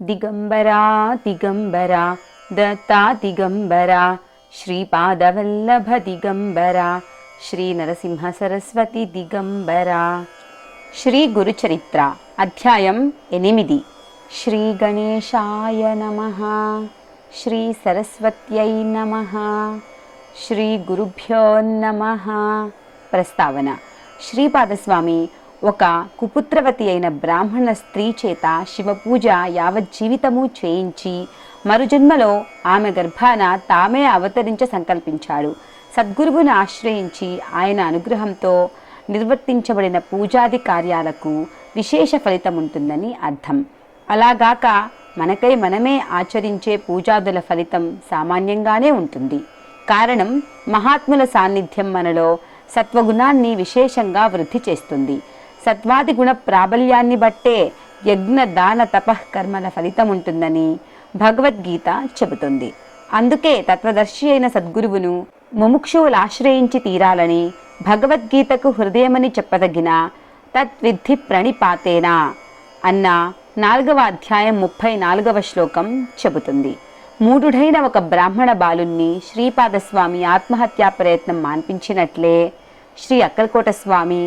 దిగంబరా దిగంబరా దత్తా దిగంబరా శ్రీపాదవల్లభ దిగంబరా శ్రీ నరసింహ సరస్వతి దిగంబరా శ్రీ గురుచరిత్ర అధ్యాయం ఎనిమిది శ్రీ గణేశాయ నమ శ్రీ సరస్వత్యై నమ శ్రీ గురుభ్యో నమ ప్రస్తావన శ్రీపాదస్వామి ఒక కుపుత్రవతి అయిన బ్రాహ్మణ స్త్రీ చేత శివపూజ యావజ్జీవితము చేయించి మరుజన్మలో ఆమె గర్భాన తామే అవతరించ సంకల్పించాడు. సద్గురువును ఆశ్రయించి ఆయన అనుగ్రహంతో నిర్వర్తించబడిన పూజాది కార్యాలకు విశేష ఫలితం ఉంటుందని అర్థం. అలాగాక మనకై మనమే ఆచరించే పూజాదుల ఫలితం సామాన్యంగానే ఉంటుంది. కారణం మహాత్ముల సాన్నిధ్యం మనలో సత్వగుణాన్ని విశేషంగా వృద్ధి చేస్తుంది. సత్వాది గుణ ప్రాబల్యాన్ని బట్టే యజ్ఞ దాన తపః కర్మల ఫలితం ఉంటుందని భగవద్గీత చెబుతుంది. అందుకే తత్వదర్శి అయిన సద్గురువును ముముక్షువులు ఆశ్రయించి తీరాలని భగవద్గీతకు హృదయమని చెప్పదగిన తద్విద్ధి ప్రణిపాతేనా అన్న నాలుగవ అధ్యాయం ముప్పై నాలుగవ శ్లోకం చెబుతుంది. మూఢుడైన ఒక బ్రాహ్మణ బాలుణ్ణి శ్రీపాదస్వామి ఆత్మహత్యా ప్రయత్నం మాన్పించినట్లే శ్రీ అక్కలకోట స్వామి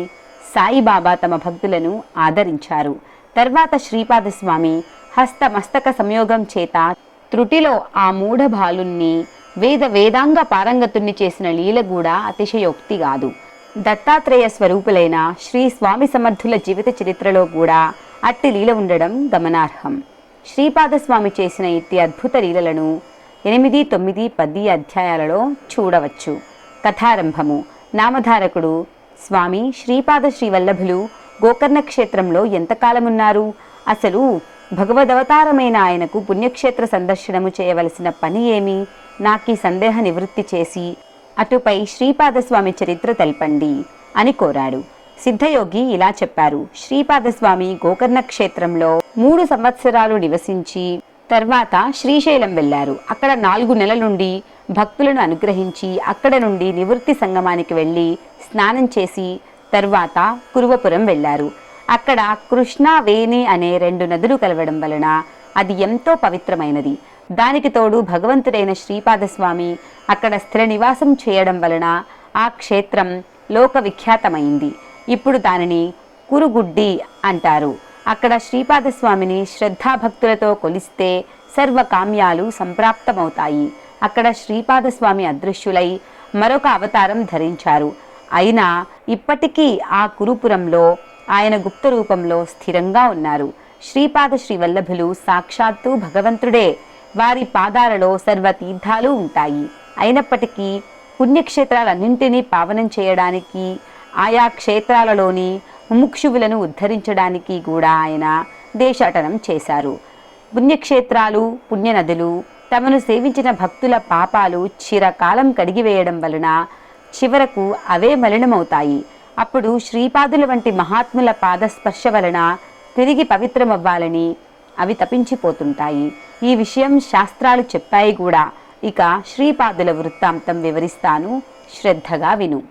సాయిబాబా తమ భక్తులను ఆదరించారు. తర్వాత శ్రీపాదస్వామి హస్తమస్తక సంయోగం చేత త్రుటిలో ఆ మూఢభాలుణ్ణి వేద వేదాంగ పారంగతుణ్ణి చేసిన లీల కూడా అతిశయోక్తి కాదు. దత్తాత్రేయ స్వరూపులైన శ్రీ స్వామి సమర్థుల జీవిత చరిత్రలో కూడా అట్టి లీల ఉండడం గమనార్హం. శ్రీపాదస్వామి చేసిన ఇట్టి అద్భుత లీలలను ఎనిమిది తొమ్మిది పది అధ్యాయాలలో చూడవచ్చు. కథారంభము. నామధారకుడు స్వామి శ్రీపాద శ్రీవల్లభులు గోకర్ణ క్షేత్రంలో ఎంతకాలమున్నారు? అసలు భగవదవతారమైన ఆయనకు పుణ్యక్షేత్ర సందర్శనము చేయవలసిన పని ఏమి? నాకీ సందేహ నివృత్తి చేసి అటుపై శ్రీపాదస్వామి చరిత్ర తెలపండి అని కోరాడు. సిద్ధయోగి ఇలా చెప్పారు. శ్రీపాదస్వామి గోకర్ణ క్షేత్రంలో మూడు సంవత్సరాలు నివసించి తర్వాత శ్రీశైలం వెళ్ళారు. అక్కడ నాలుగు నెలలుండి భక్తులను అనుగ్రహించి అక్కడ నుండి నివృత్తి సంగమానికి వెళ్ళి స్నానం చేసి తర్వాత కురువపురం వెళ్ళారు. అక్కడ కృష్ణా వేణి అనే రెండు నదులు కలవడం వలన అది ఎంతో పవిత్రమైనది. దానికి తోడు భగవంతుడైన శ్రీపాదస్వామి అక్కడ స్థిర నివాసం చేయడం వలన ఆ క్షేత్రం లోక విఖ్యాతమైంది. ఇప్పుడు దానిని కురుగుడ్డి అంటారు. అక్కడ శ్రీపాదస్వామిని శ్రద్ధాభక్తులతో కొలిస్తే సర్వకామ్యాలు సంప్రాప్తమవుతాయి. అక్కడ శ్రీపాదస్వామి అదృశ్యులై మరొక అవతారం ధరించారు. అయినా ఇప్పటికీ ఆ కురుపురంలో ఆయన గుప్త రూపంలో స్థిరంగా ఉన్నారు. శ్రీపాద శ్రీవల్లభులు సాక్షాత్తు భగవంతుడే. వారి పాదాలలో సర్వ తీర్థాలు ఉంటాయి. అయినప్పటికీ పుణ్యక్షేత్రాలన్నింటినీ పావనం చేయడానికి ఆయా క్షేత్రాలలోని ముముక్షువులను ఉద్ధరించడానికి కూడా ఆయన దేశాటనం చేశారు. పుణ్యక్షేత్రాలు పుణ్యనదులు తమను సేవించిన భక్తుల పాపాలు చిరకాలం కడిగివేయడం వలన చివరకు అవే మలినమవుతాయి. అప్పుడు శ్రీపాదుల వంటి మహాత్ముల పాదస్పర్శ వలన తిరిగి పవిత్రమవ్వాలని అవి తపించిపోతుంటాయి. ఈ విషయం శాస్త్రాలు చెప్పాయి కూడా. ఇక శ్రీపాదుల వృత్తాంతం వివరిస్తాను. శ్రద్ధగా విను.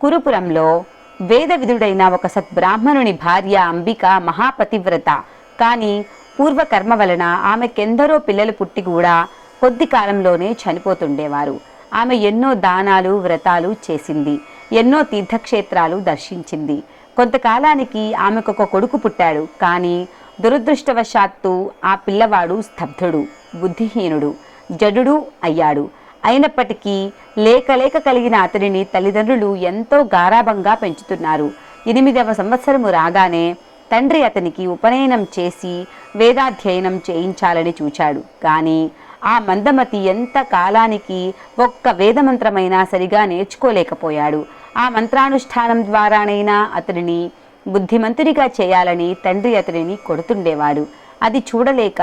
కురుపురంలో వేదవిధుడైన ఒక సద్బ్రాహ్మణుని భార్య అంబిక మహాపతివ్రత. కానీ పూర్వకర్మ వలన ఆమెకెందరో పిల్లలు పుట్టి కూడా కొద్ది కాలంలోనే చనిపోతుండేవారు. ఆమె ఎన్నో దానాలు వ్రతాలు చేసింది. ఎన్నో తీర్థక్షేత్రాలు దర్శించింది. కొంతకాలానికి ఆమెకు ఒక కొడుకు పుట్టాడు. కానీ దురదృష్టవశాత్తు ఆ పిల్లవాడు స్తబ్ధుడు బుద్ధిహీనుడు జడుడు అయ్యాడు. అయినప్పటికీ లేక లేక కలిగిన అతడిని తల్లిదండ్రులు ఎంతో గారాభంగా పెంచుతున్నారు. ఎనిమిదవ సంవత్సరము రాగానే తండ్రి అతనికి ఉపనయనం చేసి వేదాధ్యయనం చేయించాలని చూచాడు. కానీ ఆ మందమతి ఎంత కాలానికి ఒక్క వేదమంత్రమైనా సరిగా నేర్చుకోలేకపోయాడు. ఆ మంత్రానుష్ఠానం ద్వారానైనా అతడిని బుద్ధిమంతుడిగా చేయాలని తండ్రి అతడిని కొడుతుండేవాడు. అది చూడలేక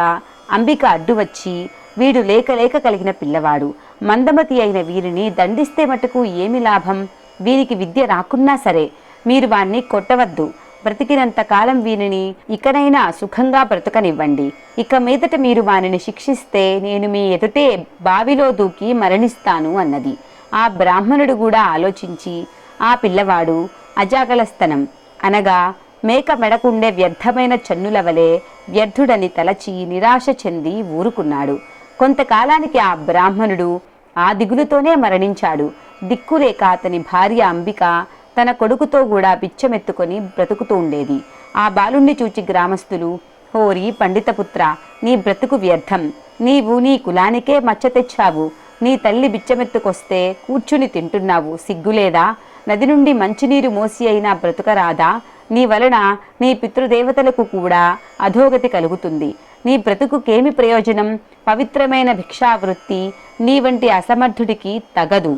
అంబిక అడ్డు వచ్చి వీడు లేక లేక కలిగిన పిల్లవాడు. మందమతి అయిన వీరిని దండిస్తే మటుకు ఏమి లాభం? వీరికి విద్య రాకున్నా సరే మీరు వాణ్ణి కొట్టవద్దు. బ్రతికినంత కాలం వీనిని ఇకనైనా సుఖంగా బ్రతకనివ్వండి. ఇక మీదట మీరు వానిని శిక్షిస్తే నేను మీ ఎదుటే బావిలో దూకి మరణిస్తాను అన్నది. ఆ బ్రాహ్మణుడు కూడా ఆలోచించి ఆ పిల్లవాడు అజాగలస్తనం. అనగా మేక మెడకుండే వ్యర్థమైన చన్నుల వలె వ్యర్థుడని తలచి నిరాశ చెంది ఊరుకున్నాడు. కొంతకాలానికి ఆ బ్రాహ్మణుడు ఆ దిగులుతోనే మరణించాడు. దిక్కులేక అతని భార్య అంబిక తన కొడుకుతో కూడా బిచ్చమెత్తుకొని బ్రతుకుతూ ఉండేది. ఆ బాలుణ్ణి చూచి గ్రామస్తులు హోరి పండితపుత్ర నీ బ్రతుకు వ్యర్థం. నీవు నీ కులానికే మచ్చ తెచ్చావు. నీ తల్లి బిచ్చమెత్తుకొస్తే కూర్చుని తింటున్నావు. సిగ్గులేదా? నది నుండి మంచినీరు మోసి అయినా బ్రతుకరాదా? నీ వలన నీ పితృదేవతలకు కూడా అధోగతి కలుగుతుంది. నీ బ్రతుకుకేమి ప్రయోజనం? పవిత్రమైన భిక్షావృత్తి నీ వంటి అసమర్థుడికి తగదు.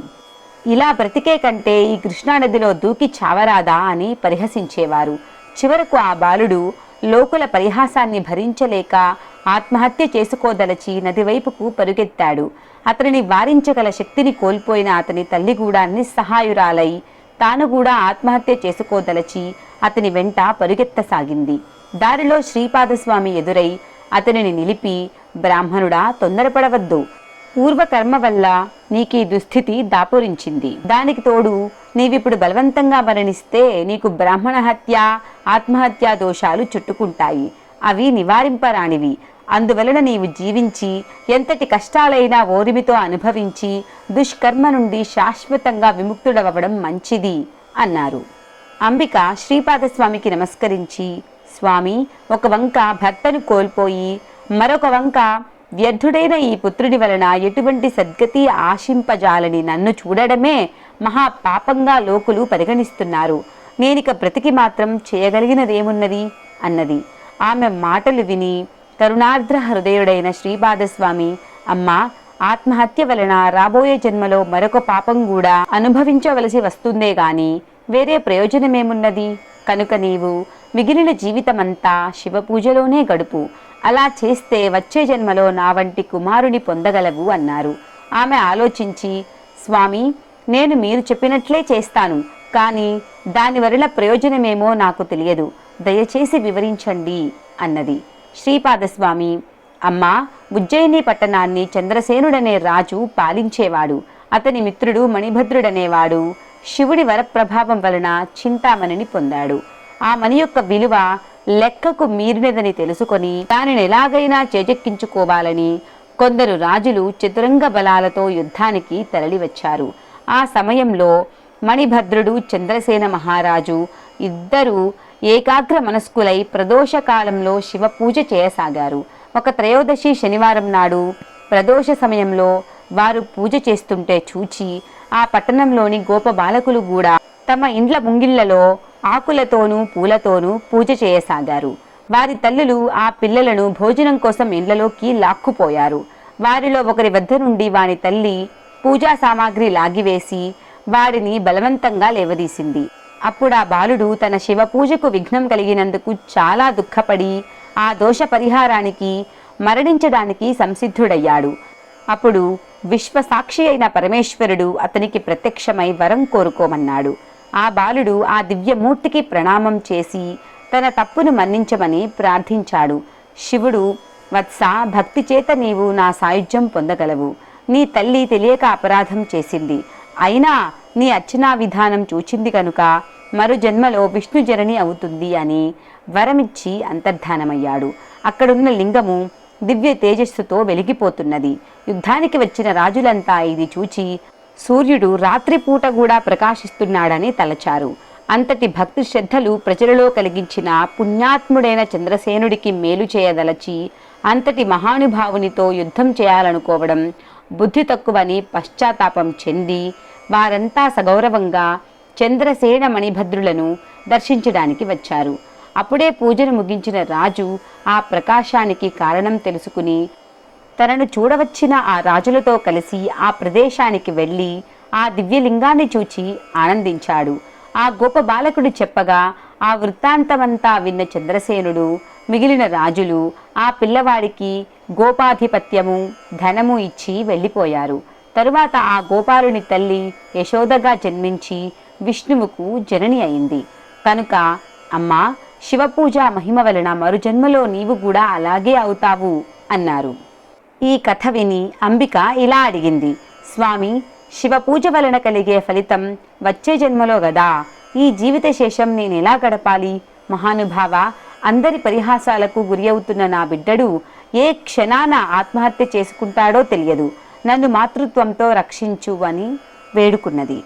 ఇలా బ్రతికే కంటే ఈ కృష్ణానదిలో దూకి చావరాదా అని పరిహసించేవారు. చివరకు ఆ బాలుడు లోకుల పరిహాసాన్ని భరించలేక ఆత్మహత్య చేసుకోదలచి నది వైపుకు పరుగెత్తాడు. అతనిని వారించగల శక్తిని కోల్పోయిన అతని తల్లి కూడా నిస్సహాయురాలై తాను కూడా ఆత్మహత్య చేసుకోదలచి అతని వెంట పరుగెత్తసాగింది. దారిలో శ్రీపాదస్వామి ఎదురై అతనిని నిలిపి బ్రాహ్మణుడా తొందరపడవద్దు. పూర్వకర్మ వల్ల నీకీ దుస్థితి దాపురించింది. దానికి తోడు నీవిప్పుడు బలవంతంగా మరణిస్తే నీకు బ్రాహ్మణ హత్య ఆత్మహత్యా దోషాలు చుట్టుకుంటాయి. అవి నివారింపరానివి. అందువలన నీవు జీవించి ఎంతటి కష్టాలైనా ఓరిమితో అనుభవించి దుష్కర్మ నుండి శాశ్వతంగా విముక్తుడవ్వడం మంచిది అన్నారు. అంబిక శ్రీపాదస్వామికి నమస్కరించి స్వామి ఒక వంక భర్తను కోల్పోయి మరొక వంక వ్యర్థుడైన ఈ పుత్రుడి వలన ఎటువంటి సద్గతి ఆశింపజాలని నన్ను చూడడమే మహా పాపంగా లోకులు పరిగణిస్తున్నారు. నేనిక బ్రతికి మాత్రం చేయగలిగినదేమున్నది? అన్నది. ఆమె మాటలు విని కరుణార్ద్ర హృదయుడైన శ్రీపాదస్వామి అమ్మా ఆత్మహత్య వలన రాబోయే జన్మలో మరొక పాపం కూడా అనుభవించవలసి వస్తుందే గాని వేరే ప్రయోజనమేమున్నది? కనుక నీవు మిగిలిన జీవితమంతా శివపూజలోనే గడుపు. అలా చేస్తే వచ్చే జన్మలో నా వంటి కుమారుని పొందగలవు అన్నారు. ఆమె ఆలోచించి స్వామి నేను మీరు చెప్పినట్లే చేస్తాను కానీ దాని వలన ప్రయోజనమేమో నాకు తెలియదు. దయచేసి వివరించండి అన్నది. శ్రీపాదస్వామి. అమ్మ ఉజ్జయిని పట్టణాన్ని చంద్రసేనుడనే రాజు పాలించేవాడు. అతని మిత్రుడు మణిభద్రుడనేవాడు. శివుడి వరప్రభావం వలన చింతామణిని పొందాడు. ఆ మణి యొక్క విలువ లెక్కకు మీరినదని తెలుసుకొని దానిని ఎలాగైనా చేజెక్కించుకోవాలని కొందరు రాజులు చతురంగ బలాలతో యుద్ధానికి తరలివచ్చారు. ఆ సమయంలో మణిభద్రుడు చంద్రసేన మహారాజు ఇద్దరూ ఏకాగ్ర మనస్కులై ప్రదోష కాలంలో శివ పూజ చేయసాగారు. ఒక త్రయోదశి శనివారం నాడు ప్రదోష సమయంలో వారు పూజ చేస్తుంటే చూచి ఆ పట్టణంలోని గోప బాలకులు కూడా తమ ఇండ్ల ముంగిళ్ళలో ఆకులతోనూ పూలతోనూ పూజ చేయసాగారు. వారి తల్లులు ఆ పిల్లలను భోజనం కోసం ఇండ్లలోకి లాక్కుపోయారు. వారిలో ఒకరి వద్ద నుండి వాని తల్లి పూజా సామాగ్రి లాగివేసి వారిని బలవంతంగా లేవదీసింది. అప్పుడు ఆ బాలుడు తన శివ పూజకు విఘ్నం కలిగినందుకు చాలా దుఃఖపడి ఆ దోష పరిహారానికి మరణించడానికి సంసిద్ధుడయ్యాడు. అప్పుడు విశ్వసాక్షి అయిన పరమేశ్వరుడు అతనికి ప్రత్యక్షమై వరం కోరుకోమన్నాడు. ఆ బాలుడు ఆ దివ్యమూర్తికి ప్రణామం చేసి తన తప్పును మన్నించమని ప్రార్థించాడు. శివుడు వత్స భక్తి చేత నీవు నా సాయుధ్యం పొందగలవు. నీ తల్లి తెలియక అపరాధం చేసింది. అయినా నీ అర్చనా విధానం చూచింది కనుక మరో జన్మలో విష్ణు జనని అవుతుంది అని వరమిచ్చి అంతర్ధానమయ్యాడు. అక్కడున్న లింగము దివ్య తేజస్సుతో వెలిగిపోతున్నది. యుద్ధానికి వచ్చిన రాజులంతా ఇది చూచి సూర్యుడు రాత్రిపూట కూడా ప్రకాశిస్తున్నాడని తలచారు. అంతటి భక్తి శ్రద్ధలు ప్రజలలో కలిగించిన పుణ్యాత్ముడైన చంద్రసేనుడికి మేలు చేయదలచి అంతటి మహానుభావునితో యుద్ధం చేయాలనుకోవడం బుద్ధి తక్కువని పశ్చాత్తాపం చెంది వారంతా సగౌరవంగా చంద్రసేన మణిభద్రులను దర్శించడానికి వచ్చారు. అప్పుడే పూజను ముగించిన రాజు ఆ ప్రకాశానికి కారణం తెలుసుకుని తనను చూడవచ్చిన ఆ రాజులతో కలిసి ఆ ప్రదేశానికి వెళ్ళి ఆ దివ్యలింగాన్ని చూచి ఆనందించాడు. ఆ గోప బాలకుడు చెప్పగా ఆ వృత్తాంతమంతా విన్న చంద్రసేనుడు మిగిలిన రాజులు ఆ పిల్లవాడికి గోపాధిపత్యము ధనము ఇచ్చి వెళ్ళిపోయారు. తరువాత ఆ గోపాలుని తల్లి యశోదగా జన్మించి విష్ణువుకు జనని అయింది. కనుక అమ్మా శివపూజ మహిమ వలన మరుజన్మలో నీవు కూడా అలాగే అవుతావు అన్నారు. ఈ కథ విని అంబిక ఇలా అడిగింది. స్వామి శివపూజ వలన కలిగే ఫలితం వచ్చే జన్మలో గదా? ఈ జీవిత శేషం నేను ఎలా గడపాలి? మహానుభావ అందరి పరిహాసాలకు గురి అవుతున్న నా బిడ్డడు ఏ క్షణాన ఆత్మహత్య చేసుకుంటాడో తెలియదు. నన్ను మాతృత్వంతో రక్షించు అని వేడుకున్నది.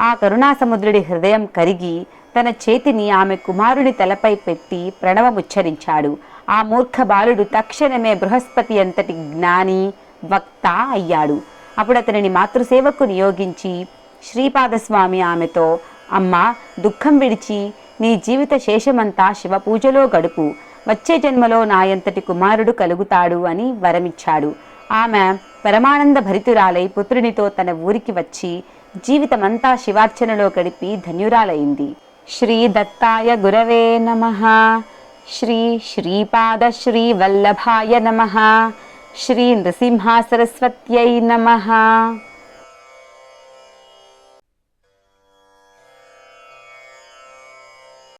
ఆ కరుణాసముద్రుడి హృదయం కరిగి తన చేతిని ఆమె కుమారుడి తలపై పెట్టి ప్రణవముచ్చరించాడు. ఆ మూర్ఖ బాలుడు తక్షణమే బృహస్పతి అంతటి జ్ఞాని వక్త అయ్యాడు. అప్పుడు అతనిని మాతృసేవకు నియోగించి శ్రీపాదస్వామి ఆమెతో అమ్మ దుఃఖం విడిచి నీ జీవిత శేషమంతా శివ పూజలో గడుపు. వచ్చే జన్మలో నాయంతటి కుమారుడు కలుగుతాడు అని వరమిచ్చాడు. ఆమె పరమానంద భరితురాలై పుత్రునితో తన ఊరికి వచ్చి జీవితమంతా శివార్చనలో గడిపి ధన్యురాలైంది. శ్రీ దత్తాయ గురవే నమ. శ్రీ శ్రీపాద శ్రీ వల్లభాయ నమ. శ్రీ నృసింహ సరస్వత్యై నమ.